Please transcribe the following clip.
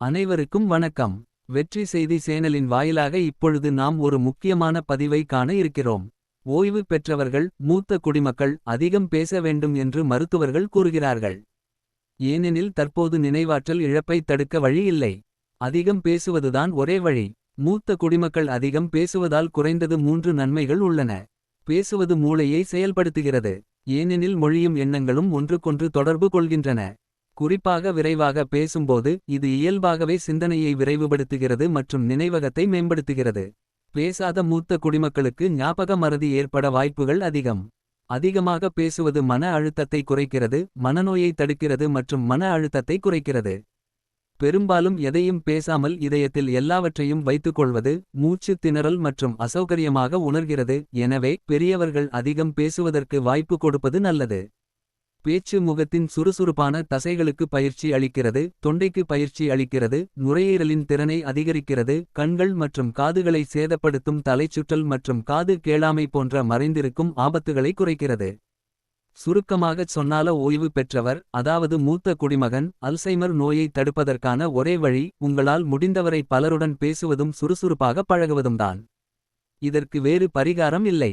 அனைவருக்கும் வணக்கம். வெற்றி செய்தி சேனலின் வாயிலாக இப்பொழுது நாம் ஒரு முக்கியமான பதிவை காண இருக்கிறோம். ஓய்வு பெற்றவர்கள் மூத்த குடிமக்கள் அதிகம் பேச வேண்டும் என்று மருத்துவர்கள் கூறுகிறார்கள். ஏனெனில் தற்போது நினைவாற்றல் இழப்பை தடுக்க வழி இல்லை. அதிகம் பேசுவதுதான் ஒரே வழி. மூத்த குடிமக்கள் அதிகம் பேசுவதால் குறைந்தது மூன்று நன்மைகள் உள்ளன. பேசுவது மூளையை செயல்படுத்துகிறது. ஏனெனில் மொழியும் எண்ணங்களும் ஒன்றுக்கொன்று தொடர்பு கொள்கின்றன. குறிப்பாக விரைவாக பேசும்போது இது இயல்பாகவே சிந்தனையை விரைவுபடுத்துகிறது மற்றும் நினைவகத்தை மேம்படுத்துகிறது. பேசாத மூத்த குடிமக்களுக்கு ஞாபக மறதி ஏற்பட வாய்ப்புகள் அதிகம். அதிகமாக பேசுவது மன அழுத்தத்தை குறைக்கிறது மனநோயை தடுக்கிறது மற்றும் மன அழுத்தத்தை குறைக்கிறது. பெரும்பாலும் எதையும் பேசாமல் இதயத்தில் எல்லாவற்றையும் வைத்துக்கொள்வது மூச்சு திணறல் மற்றும் அசௌகரியமாக உணர்கிறது. எனவே பெரியவர்கள் அதிகம் பேசுவதற்கு வாய்ப்பு கொடுப்பது நல்லது. பேச்சு முகத்தின் சுறுசுறுப்பான தசைகளுக்கு பயிற்சி அளிக்கிறது தொண்டைக்கு பயிற்சி அளிக்கிறது நுரையீரலின் திறனை அதிகரிக்கிறது கண்கள் மற்றும் காதுகளை சேதப்படுத்தும் தலைச்சுற்றல் மற்றும் காது கேளாமை போன்ற மறைந்திருக்கும் ஆபத்துகளை குறைக்கிறது. சுருக்கமாகச் சொன்னால ஓய்வு பெற்றவர் அதாவது மூத்த குடிமகன் அல்சைமர் நோயை தடுப்பதற்கான ஒரே வழி உங்களால் முடிந்தவரை பலருடன் பேசுவதும் சுறுசுறுப்பாக பழகுவதும்தான். இதற்கு வேறு பரிகாரம் இல்லை.